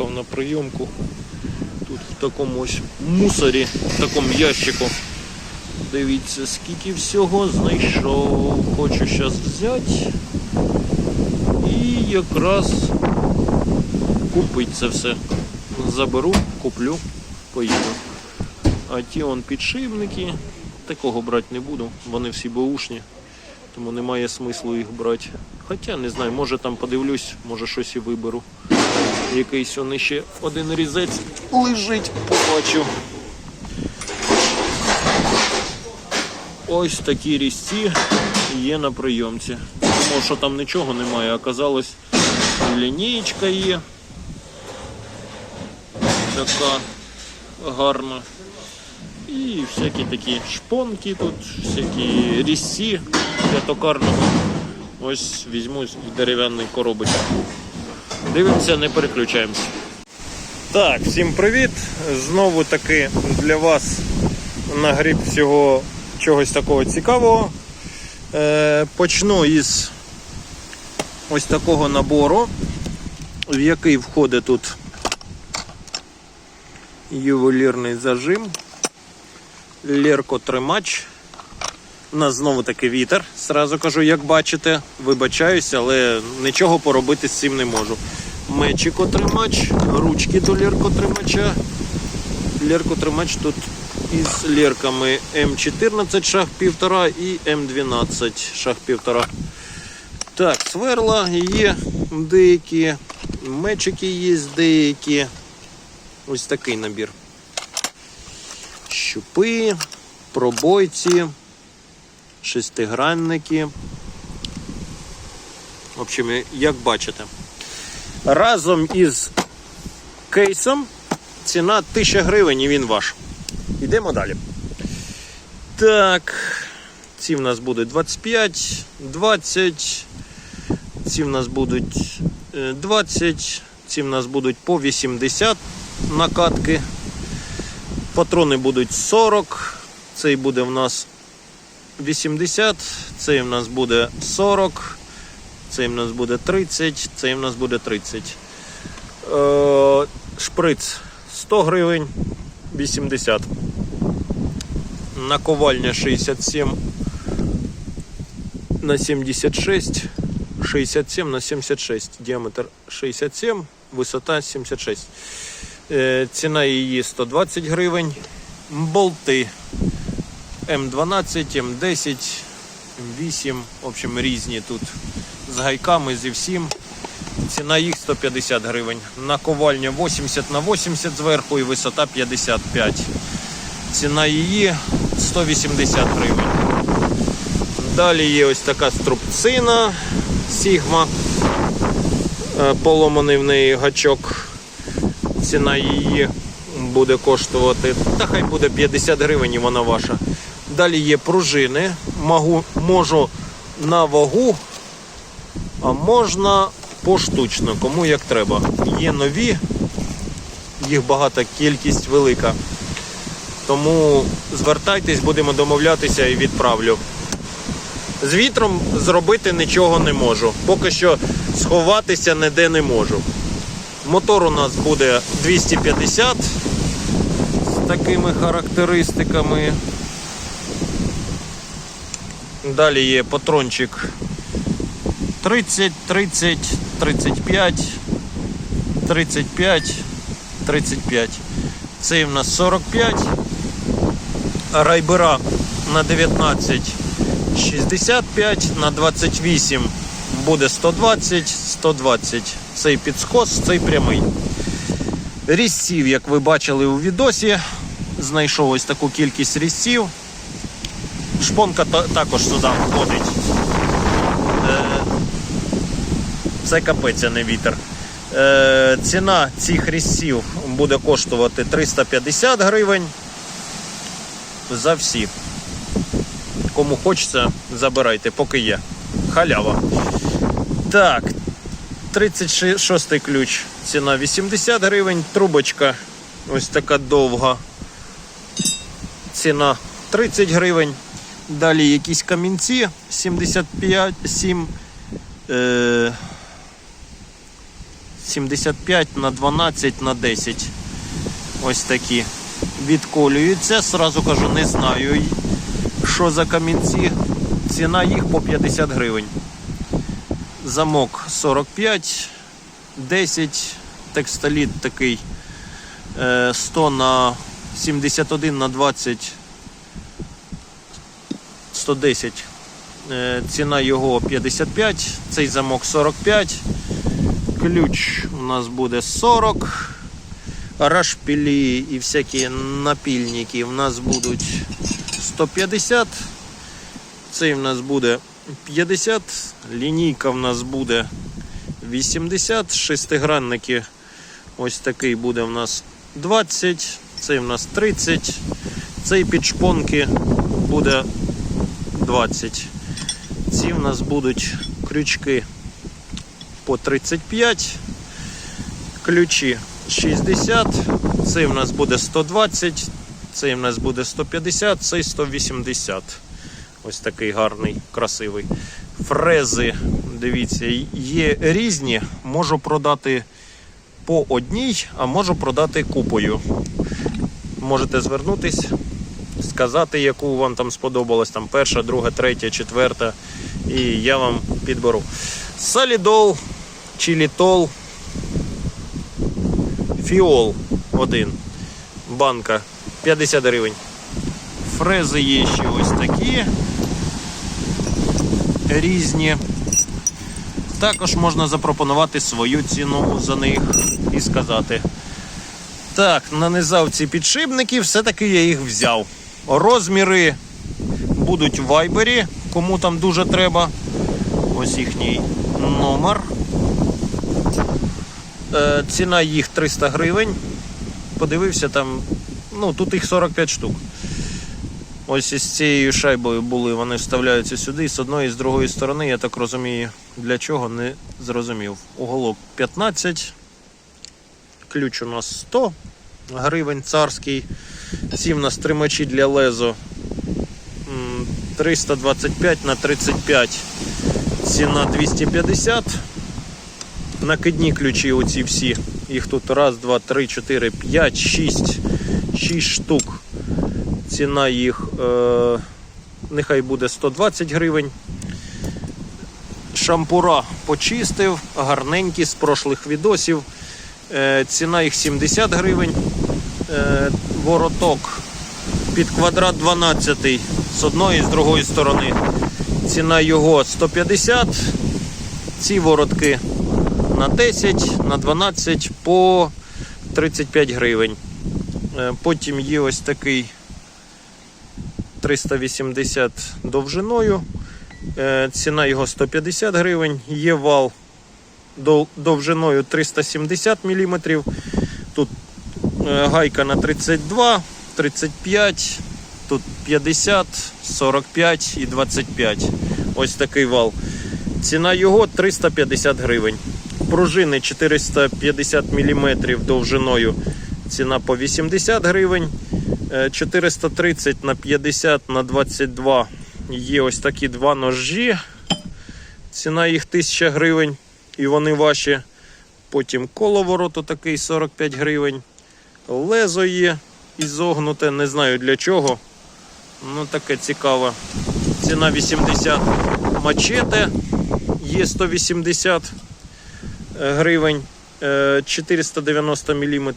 приїхав на прийомку. Тут в такому ось мусорі, в такому ящику. Дивіться, скільки всього знайшов. Хочу зараз взяти. І якраз купити це все. Заберу, куплю, поїду. А ті он підшипники, такого брати не буду, вони всі баушні, тому немає смислу їх брати. Хоча не знаю, може там подивлюсь, може щось і виберу. Якийсь он ще один різець лежить, побачу. Ось такі різці є на прийомці. Думав, що там нічого немає, оказалось лінійка є. Така гарна. І всякі такі шпонки тут, всякі різці для токарного. Ось візьму з дерев'яної коробочки. Дивимося, не переключаємося. Так, всім привіт! Знову таки для вас нагріб всього чогось такого цікавого. Е, почну із ось такого набору, в який входить тут ювелірний зажим, лєркотримач. У нас знову таки вітер. Сразу кажу, як бачите, вибачаюся, але нічого поробити з цим не можу. Мечикотримач, ручки до лєркотримача. Лєркотримач тут із лєрками М14 шаг 1,5 і М12 шаг 1,5. Так, сверла є деякі, мечики є деякі. Ось такий набір. Щупи, пробойці, шестигранники. В общем, як бачите. Разом із кейсом ціна 1000 гривень і він ваш. Йдемо далі. Так, ці в нас будуть 25, 20, ці в нас будуть е, 20, ці в нас будуть по 80 накатки. Патрони будуть 40, цей буде в нас 80, цей в нас буде 40, цей в нас буде 30, цей в нас буде 30. Е, шприц 100 гривень, 80. Наковальня 67 на 76, 67 на 76, діаметр 67, висота 76. Е, Ціна її 120 гривень. Болти М12, М10, М8, в общем, різні тут з гайками, зі всім. Ціна їх 150 гривень. Наковальня 80 на 80 зверху і висота 55. Ціна її 180 гривень. Далі є ось така струбцина Сігма. Е, Поломаний в неї гачок. Ціна її буде коштувати. Та хай буде 50 гривень і вона ваша. Далі є пружини. Могу, можу на вагу, а можна поштучно, кому як треба. Є нові, їх багата кількість велика. Тому звертайтесь, будемо домовлятися і відправлю. З вітром зробити нічого не можу. Поки що сховатися ніде не можу. Мотор у нас буде 250 з такими характеристиками. Далі є патрончик 30, 30, 35, 35, 35. Цей в нас 45. Райбера на 19 65, на 28 буде 120, 120. Цей підскос, цей прямий. Різців, як ви бачили у відосі, знайшов ось таку кількість різців. Шпонка також сюди входить. Е, Це капець, а не вітер. Е, Ціна цих різців буде коштувати 350 гривень за всі. Кому хочеться, забирайте, поки є. Халява. Так, 36 ключ. Ціна 80 гривень. Трубочка ось така довга. Ціна 30 гривень. Далі якісь камінці 75, 7, е, 75 на 12 на 10. Ось такі. Відколюються. Сразу кажу, не знаю, що за камінці. Ціна їх по 50 гривень. Замок 45, 10, текстоліт такий е, 100 на 71 на 20 110. Е, Ціна його 55, цей замок 45. Ключ у нас буде 40. Рашпілі і всякі напільники у нас будуть 150. Цей в нас буде 50. Лінійка в нас буде 80. Шестигранники ось такий буде в нас 20. Цей в нас 30. Цей під шпонки буде 20. Ці в нас будуть крючки по 35. Ключі 60. Цей в нас буде 120. Цей в нас буде 150, цей 180. Ось такий гарний, красивий. Фрези, дивіться, є різні. Можу продати по одній, а можу продати купою. Можете звернутись, сказати, яку вам там сподобалась, там перша, друга, третя, четверта. І я вам підберу. Солідол, чилітол, фіол один. Банка 50 гривень. Фрези є ще ось такі різні. Також можна запропонувати свою ціну за них і сказати. Так, нанизав ці підшипники, все-таки я їх взяв. Розміри будуть в вайбері, кому там дуже треба. Ось їхній номер. Е, ціна їх 300 гривень. Подивився там, ну тут їх 45 штук. Ось із цією шайбою були, вони вставляються сюди, з одної і з другої сторони, я так розумію, для чого не зрозумів. Уголок 15, ключ у нас 100 гривень царський. Ці в нас тримачі для лезо 325 на 35. Ціна 250. Накидні ключі оці всі. Їх тут раз, два, три, чотири, п'ять, шість. Шість штук. Ціна їх е, нехай буде 120 гривень. Шампура почистив, гарненькі з прошлих відосів. Е, ціна їх 70 гривень. Е, вороток під квадрат 12 з одної і з другої сторони. Ціна його 150. Ці воротки на 10, на 12 по 35 гривень. Е, Потім є ось такий 380 довжиною. Е, Ціна його 150 гривень. Є вал довжиною 370 мм. Тут гайка на 32, 35, тут 50, 45 і 25. Ось такий вал. Ціна його 350 гривень. Пружини 450 мм довжиною. Ціна по 80 гривень. Е, 430 на 50 на 22 є ось такі два ножі. Ціна їх 1000 гривень. І вони ваші. Потім коловорот такий 45 гривень. Лезо є ізогнуте, не знаю для чого. Ну таке цікаве. Ціна 80 мачете. Є 180 гривень, е, 490 мм.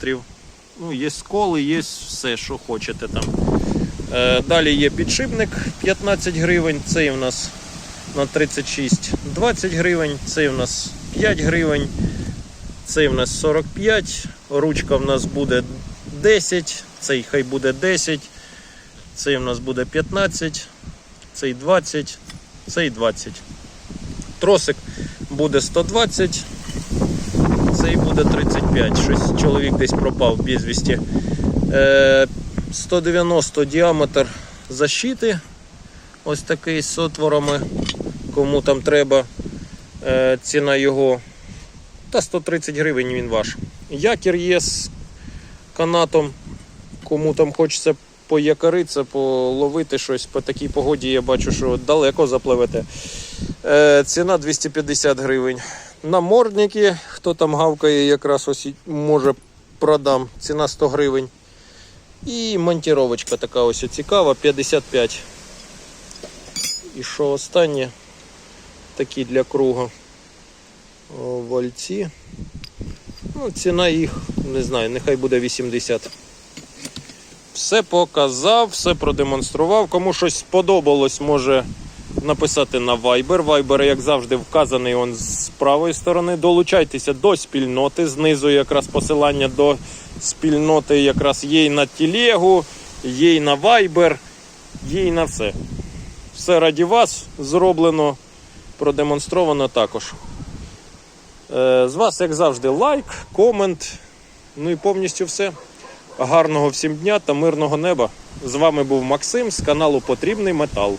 Ну, є сколи, є все, що хочете там. Е, Далі є підшипник 15 гривень. Цей у нас на 36 20 гривень. Цей у нас 5 гривень. Цей у нас 45. Ручка в нас буде 10. Цей хай буде 10. Цей у нас буде 15. Цей 20. Цей 20. Тросик буде 120. Цей буде 35. Щось чоловік десь пропав безвісті. Е, 190 діаметр защити. Ось такий з отворами. Кому там треба. Е, ціна його та 130 гривень він ваш. Якір є з канатом. Кому там хочеться поякоритися, половити щось по такій погоді, я бачу, що далеко запливете. Е, ціна 250 гривень. намордники, хто там гавкає, якраз ось може продам. Ціна 100 гривень. І монтіровочка така ось цікава, 55. І що останнє? Такі для круга. О, вольці. Ну, ціна їх, не знаю, нехай буде 80. Все показав, все продемонстрував. Кому щось сподобалось, може написати на Viber. Viber, як завжди, вказаний он з правої сторони. Долучайтеся до спільноти. Знизу якраз посилання до спільноти якраз є і на телегу, є і на Viber, є і на все. Все раді вас зроблено, продемонстровано також. Е, З вас, як завжди, лайк, комент. Ну і повністю все. Гарного всім дня та мирного неба. З вами був Максим з каналу Потрібний Метал.